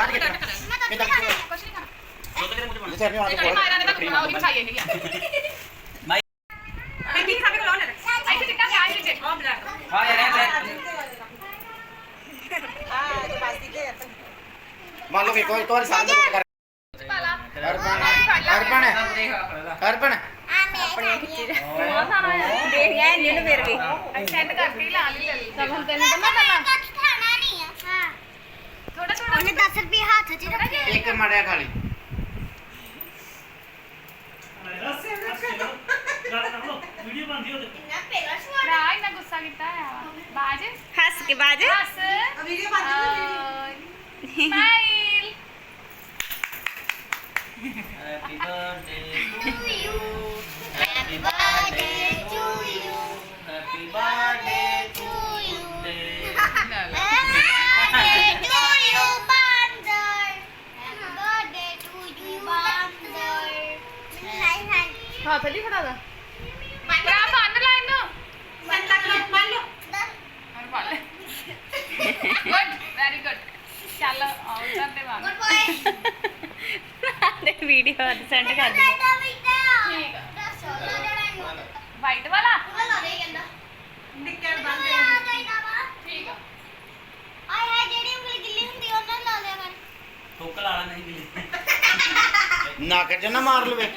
ਬਾਹਰ ਕਿੱਥੇ ਮੈਂ ਤਾਂ ਖਾਣਾ ਕੁਛ ਨਹੀਂ ਖਾਣਾ। ਚ ਪਾਉਣਾ? ਜਿੱਥੇ ਆਪਣੀ ਇਹ ਮਾਇਰਾ ਨੇ ਤਾਂ ਬਣਾਉ ਨਹੀਂ ਖਾਈ ਨਹੀਂ ਆ। ਮਾਈ ਬੀਬੀ ਸਾਡੇ ਕੋਲ ਆਉਣਾ ਇੱਥੇ ਚਿੱਟਾ ਗਿਆ ਇੱਥੇ ਉਹ ਬਲਾ ਹਾਂ ਯਾਰ ਇਹ ਮੰਨ ਲਓ ਕਿ ਕੋਈ ਤੋਰ ਸਾਹਮਣੇ ਕਰ ਪਾਲਾ। ਅਰਪਣ ਅਰਪਣ ਅਰਪਣ ਆਪਣੇ ਖਿੱਚੀ ਦੇਖ ਗਿਆ ਇਹਨੇ ਫਿਰ ਵੀ। ਸੈਂਡ ਕਰਤੀ ਲਾ ਲਈ ਲੈ ਲਈ। ਚਲ ਹੁਣ ਤੈਨੂੰ ਖਾਣਾ ਨਹੀਂ ਆ ਹਾਂ ਥੋੜਾ ਥੋੜਾ ਉਹਨੇ 10 ਰੁਪਏ ਹੱਥ 'ਚ ਰੱਖੇ। ਇੱਕ ਮੜਿਆ ਖਾਲੀ। ਵੀਡੀਓ ਬਣਦੀ ਉਹਦੇ ਇੰਨਾ ਪਹਿਲਾ ਸਵਾਲ। ਭਰਾ ਇੰਨਾ ਗੁੱਸਾ ਕੀਤਾ ਆ ਬਾਜ। ਹੱਸ ਕੇ ਬਾਜ। ਹੱਸ। ਵੀਡੀਓ ਬਣ ਸਮਾਈਲ ਹੈਪੀ ਹੱਥ ਨਹੀਂ ਫੜਾ ਦਾ ਭਰਾ ਬੰਨ ਲੈ ਇਹਨੂੰ। ਮੰਨ ਲੈ ਮੰਨ ਲਓ ਹੁਣ ਪਾ ਲੈ। ਗੁੱਡ ਵੈਰੀ ਗੁੱਡ ਚੱਲ ਆਉਂ ਤੇ ਬੰਨ Good boy. ਦੇ ਵੀਡੀਓ ਅੱਜ ਸੈਂਡ ਕਰ ਦੇ. ਠੀਕ ਆ। ਵਾਈਟ ਵਾਲਾ? ਉਹ ਲਾ। ਦੇ ਕਹਿੰਦਾ ਨਿੱਕਰ ਠੀਕ ਆ। ਆਏ ਹਾਏ ਜਿਹੜੀ ਉਂਗਲੀ ਗਿੱਲੀ ਹੁੰਦੀ ਉਹਨਾਂ ਨੂੰ ਲਾ ਲਿਆ ਕਰ। ਠੋਕਲ ਵਾਲਾ ਨਹੀਂ ਗਿਲੀ। ਨੱਕ 'ਚ ਨਾ ਮਾਰ ਲਵੇ।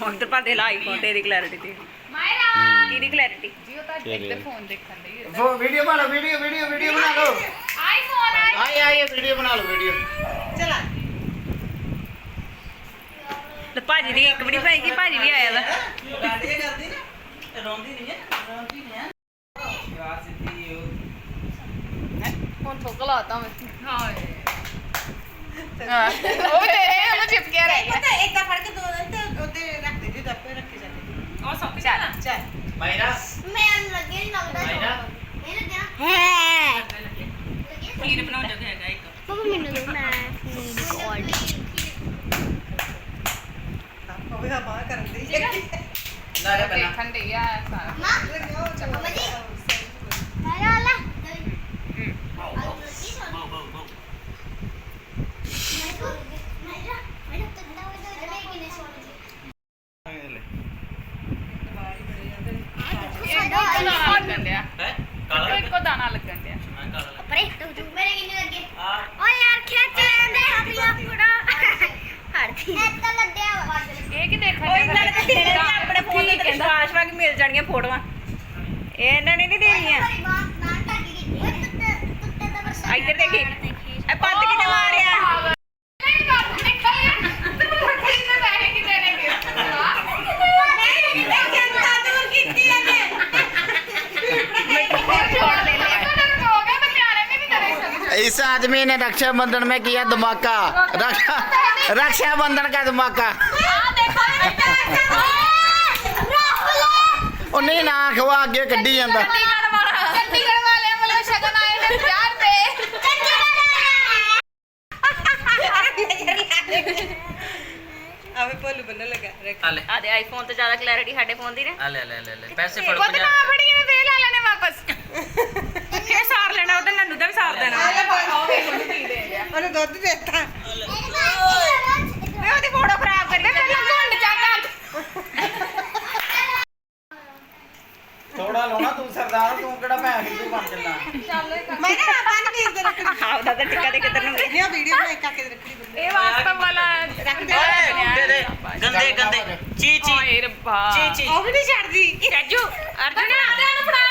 ਹੁਣ ਤੇ ਪਾਦੇ ਲਾ ਆਈਫੋਨ ਤੇ ਇਹਦੀ ਕਲੈਰਿਟੀ ਤੇ। ਮਾਇਰਾ ਕਿਹਦੀ ਕਲੈਰਿਟੀ ਜੀਓ ਤਾਂ ਇੱਧਰ ਫੋਨ ਦੇਖਣ ਲਈ ਉਹ ਵੀਡੀਓ ਬਣਾ ਲਓ ਵੀਡੀਓ ਵੀਡੀਓ ਵੀਡੀਓ ਬਣਾ ਲਓ। ਆਈਫੋਨ ਆਈ ਵੀਡੀਓ ਬਣਾ ਲਓ ਵੀਡੀਓ ਤੇ ਭਾਜੀ ਦੀ ਇੱਕ ਬੜੀ ਭਾਈ ਕੀ ਭਾਜੀ ਵੀ ਆਇਆ ਵਾ। ਗਾਂਡੀਆਂ ਕਰਦੀ ਨਾ ਰੋਂਦੀ ਨਹੀਂ ਹੈ? ਰੋਂਦੀ ਨਹੀਂ ਹੈ ਯਾਰ ਸਿੱਧੀ ਉਹ ਹੁਣ ਠੋਕ ਲਾਤਾ ਮੈਂ। ਹਾਏ ਹਾਂ ਉਹ ਤੇਰੇ ਉਹਨੂੰ ਚਿਪਕਿਆ ਰਹਿ ਗਿਆ ਇੱਕ ਤਾਂ ਫੜ ਕੇ ਦੋ ਦਿਨ ਤੇ ਉਹਦੇ ਰੱਖ ਦੇ ਜਿੱਦਾਂ ਆਪੇ ਰੱਖੇ ਜਾਂਦੇ ਉਹ ਸੌਂਪੀ ਚੱਲ ਚੱਲ ਮਾਇਰਾ ਮੈਂ ਲੱਗੇ ਨਹੀਂ ਲੱਗਦਾ ਮਾਇਰਾ ਇਹ ਲੱਗਿਆ ਹੈ ਖੀਰ ਬਣਾਉਣ ਜੋਗਾ ਹੈਗਾ ਇੱਕ ਪਾਪਾ ਮੈਨੂੰ ਦੋ ਮੈਂ ਨੀਡ ਆਪਾਂ ਵੀ ਹਵਾ ਕਰਨ ਦੀ ਨਾ ਰੇ ਆਪਣੇ ਫੋਨ ਤੇ ਵਿਸ਼ਵਾਸ ਵਾ ਕਿ ਮਿਲ ਜਾਣਗੀਆਂ ਫੋਟੋਆਂ ਇਹ ਇਹਨਾਂ ਨੇ ਨਹੀਂ ਦੇਣੀਆਂ ਸਾਰੀ ਬਾਤ ਨਾ ਟੱਕੀ ਗਈ ਓਏ ਤੁੱਤੇ ਤੁੱਤੇ ਦਾ ਬਸ ਇੱਧਰ ਦੇਖੀ ਇਹ ਪੱਤ ਕਿਨੇ ਮਾਰਿਆ ਨਹੀਂ ਕਰ ਨਿਕਲ ਗਿਆ ਤੂੰ ਰੱਖੜੀ ਤੇ ਪੈਸੇ ਕਿ ਦੇਣੇ ਕਿ ਦੂਰ ਕੀਤੀ ਇਹਨੇ छोड़ ले ले हो गया तो प्यारे में भी करे सकते इस आदमी ने रक्षाबंधन में किया धमाका रक्षा रक्षाबंधन का धमाका आ देखो ਉਹ ਨਹੀਂ ਨਾ ਖਵਾ ਅੱਗੇ ਕੱਢੀ ਜਾਂਦਾ। ਚੰਡੀਗੜ੍ਹ ਵਾਲਾ ਬੰਨ ਲਗਾ ਰੱਖ। ਆ ਲੈ। ਆਈਫੋਨ ਤੇ ਜ਼ਿਆਦਾ ਕਲੈਰਿਟੀ ਸਾਡੇ ਫੋਨ ਦੀ ਨੇ। ਆ ਲੈ ਲੈ ਪੈਸੇ ਫੜ ਪਾ ਬਦਨਾ ਬੜੀਆਂ ਨੇ ਦੇ ਲੈ ਲੈਣੇ ਵਾਪਸ। ਇਹ ਸਾਰ ਲੈਣਾ ਲੋੜਾ ਲਾਉਣਾ ਤੂੰ ਸਰਦਾਰ ਤੂੰ ਕਿਹੜਾ ਭੈਣ ਦੀ ਤੂੰ ਬਣ ਚੱਲਾ ਮੈਂ ਨਾ ਬੰਨ ਕੇ ਇੱਧਰ ਰੱਖਣਾ। ਹਾਂ ਉਹਦਾ ਟਿੱਕਾ ਦੇ ਕਿੱਧਰ ਨੂੰ ਗਿਆ? ਵੀਡੀਓ ਬਣਾ ਕੇ ਇੱਧਰ ਰੱਖਣੀ ਬੰਦੇ ਇਹ ਵਾਸਤਵ ਵਾਲਾ ਰੱਖ ਦੇ ਦੇ ਦੇ ਗੰਦੇ ਗੰਦੇ। ਚੀ ਚੀ। ਹਾਏ ਰੱਬਾ। ਚੀ ਚੀ। ਉਹ ਵੀ ਨਹੀਂ ਛੱਡਦੀ। ਰਾਜੂ ਅਰਜੁਨ। ਆ ਦੇ ਉਹਨੂੰ ਫੜਾ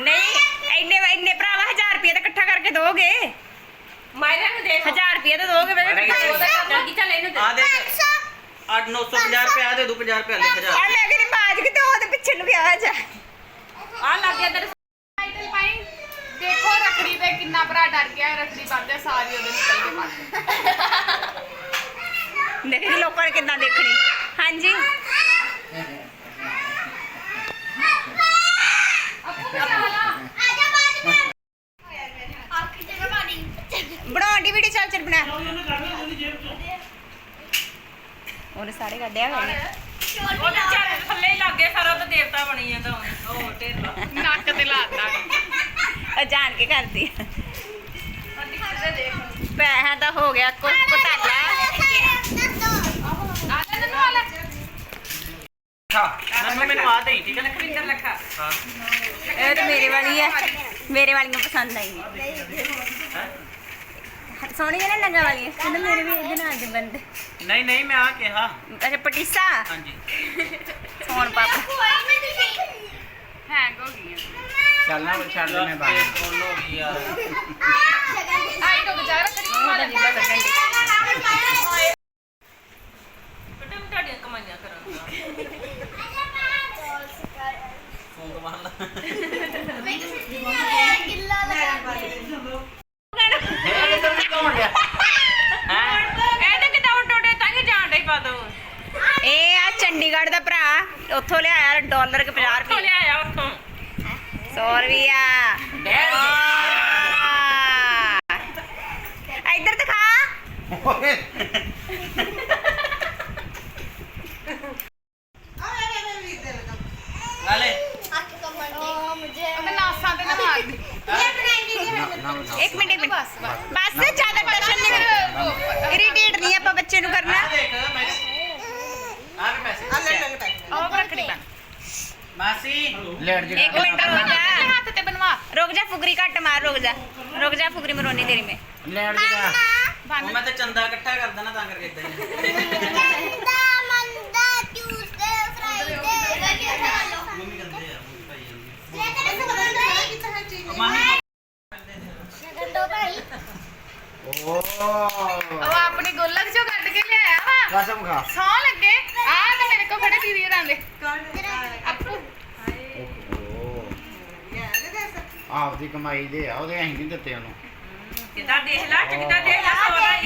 ਨਹੀਂ ਇੰਨੇ ਇੰਨੇ ਭਰਾਵਾ 1000 ਰੁਪਏ ਤਾਂ ਇਕੱਠਾ ਕਰਕੇ ਦੋਗੇ। ਮਾਇਰਾ ਨੂੰ ਦੇ 1000 ਰੁਪਏ ਤਾਂ ਦੋਗੇ ਮੈਂ ਜਲਦੀ ਚੱਲ ਇਹਨੂੰ ਆ ਦੇਖ 8 950 ਰੁਪਏ ਆ ਦੇ ਦੂ 50 ਰੁਪਏ ਲੈ ਜਾ ਆ ਮੈਂ ਕਿਹੜੀ ਬਾਜ ਕਿਤੇ ਉਹਦੇ ਪਿੱਛੇ ਨੂੰ ਵਿਆਹ ਜਾ। ਆ ਲੱਗ ਗਿਆ ਤੇਰੇ ਟਾਈਟਲ ਪਾਈ। ਦੇਖੋ ਰਖੜੀ ਤੇ ਕਿੰਨਾ ਭਰਾ ਡਰ ਗਿਆ ਰੱਖੜੀ ਬੰਨ੍ਹਦੇ ਸਾਰੀ ਉਹਦੇ ਨਿਕਲ ਕੇ ਭੱਜ ਦੇਖੀ ਲੋਕਾਂ ਨੇ ਕਿੱਦਾਂ ਦੇਖਣੀ। ਹਾਂਜੀ ਆਪੂ ਕਿਆ ਹਾਲਾ ਆਜਾ ਬਾਜ ਮੈਂ ਆਖੀ ਜਗ੍ਹਾ ਪਾਣੀ ਬਣਾਉਣ ਦੀ ਵੀਡੀਓ ਚੱਲ ਚੱਲ ਬਣਾ ਉਹਨੇ ਕੱਢ ਲਿਆ ਉਹਦੀ ਜੇਬ ਚੋਂ ਉਹਨੇ ਸਾਰੇ ਕੱਢਿਆ ਹੋਏ ਨੇ ਉਹਦੇ ਚਾਰੇ ਥੱਲੇ ਹੀ ਲੱਗ ਗਏ ਸਾਰਾ ਤਾਂ ਦੇਵਤਾ ਬਣੀ ਜਾਂਦਾ ਹੁਣ। ਉਹ ਢੇਰਵਾ ਨੱਕ ਤੇ ਲਾਤਾ ਉਹ ਜਾਣ ਕੇ ਕਰਦੀ ਪੈਸਾ ਤਾਂ ਹੋ ਗਿਆ ਕੁ ਘਟਾਲਾ ਆ ਲੈ ਆ ਲੈ ਨੰਨੂ ਮੈਨੂੰ ਆ ਦੇ ਠੀਕ ਹੈ ਲਖਵਿੰਦਰ ਲੱਖਾ। ਹਾਂ। ਇਹ ਤਾਂ ਮੇਰੇ ਵਾਲੀ ਹੈ ਮੇਰੇ ਵਾਲੀਆਂ ਪਸੰਦ ਆਈ ਸੋਹਣੀ ਹੈ ਨਾ ਨੰਗਾ ਵਾਲੀਆਂ ਕਹਿੰਦਾ ਮੇਰੇ ਵੀ ਇਹਦੇ ਨਾਲ ਦੇ। ਬੰਦੇ ਨਹੀਂ ਨਹੀਂ ਮੈਂ ਆ ਕਿਹਾ। ਅੱਛਾ ਪਟੀਸਾ? ਹਾਂਜੀ। ਸੋਨ ਪਾਪਾ। ਹੈਂਗ ਹੋ ਗਈ ਚੱਲਣਾ ਛੱਡ ਦੇ ਮੈਂ ਬਾਹਰ। ਹੋ ਗਈ ਯਾਰ ਆਈ ਤੋਂ ਬਚਾ ਤਾਂ ਜਿੱਦਾਂ ਕੱਢਣ ਦੀ ਬੇਟਾ ਮੈਂ ਤੁਹਾਡੀਆਂ ਕਮਾਈਆਂ ਕਰਾਂਗਾ ਫੋਨ ਤੋਂ ਬਾਹਰ ਕਿੱਲਾ ਲਗਾ ਇਹ ਕਿੱਧਰ ਨੂੰ ਘੁੰਮ ਗਿਆ ਇਹਦੇ ਕਿਦਾਂ ਉੱਡੋਡੇ ਤਾਂ ਕਿ ਜਾਣ ਡਈ ਪਾ ਦੋ ਇਹ ਆ ਚੰਡੀਗੜ੍ਹ ਦਾ ਭਰਾ ਉੱਥੋਂ ਲਿਆਇਆ ਡਾਲਰ ਕਿ 50 ਰੁਪਏ। ਲਿਆਇਆ ਉੱਥੋਂ। 100 ਰੁਪਿਆ ਇੱਧਰ ਦਿਖਾ। ਇੱਕ ਮਿੰਟ ਇੱਕ ਮਿੰਟ। ਬਸ ਬਸ। ਜ਼ਿਆਦਾ ਟੈਨਸ਼ਨ ਨਹੀਂ ਇਰੀਟੇਟ ਨਹੀਂ ਆਪਾਂ ਬੱਚੇ ਨੂੰ ਕਰਨਾ। ਲੈਟ ਜੀ ਇੱਕ ਮਿੰਟ ਰੁਕ ਜਾ ਹੱਥ ਤੇ ਬਣਵਾ ਰੁਕ ਜਾ ਫੁਗਰੀ ਘੱਟ ਮਾਰ ਰੁਕ ਜਾ ਰੁਕ ਜਾ ਫੁਗਰੀ ਮਰੋਨੀ ਤੇਰੀ ਮੈਂ ਲੈਟ ਜੀ ਦਾ ਉਹ ਮੈਂ ਤੇ ਚੰਦਾ ਇਕੱਠਾ ਕਰ ਦੇਣਾ ਤਾਂ ਕਰਕੇ ਇਦਾਂ ਹੀ मंदा मंदा ट्यूसडे फ्राइडे ਮੰਮੀ ਕਹਿੰਦੇ ਆ ਮੰਮੀ ਭਾਈ ਜਾਂਦੀ ये तेरे से बदल रहा है कितना हर चीज ਮਾਮੀ गंदो भाई ਓ ਉਹ ਆਪਣੀ ਗੋਲਕ ਚੋਂ ਕੱਢ ਕੇ ਲਿਆਇਆ ਵਾ ਕਸਮ ਖਾ ਸੌ ਲੱਗੇ ਆ ਤੇ ਮੇਰੇ ਕੋਲ ਖੜੇ ਦੀਦੀ ਹਰਾਂ ਦੇ ਆਪਦੀ ਕਮਾਈ ਦੇ ਆ ਉਹਦੇ ਅਸੀਂ ਨਹੀਂ ਦਿੱਤੇ ਉਹਨੂੰ। ਕਿਦਾਂ ਦੇਖ ਲੈ ਕਿਦਾਂ ਦੇਖ ਲੈ ਸੋਨਾ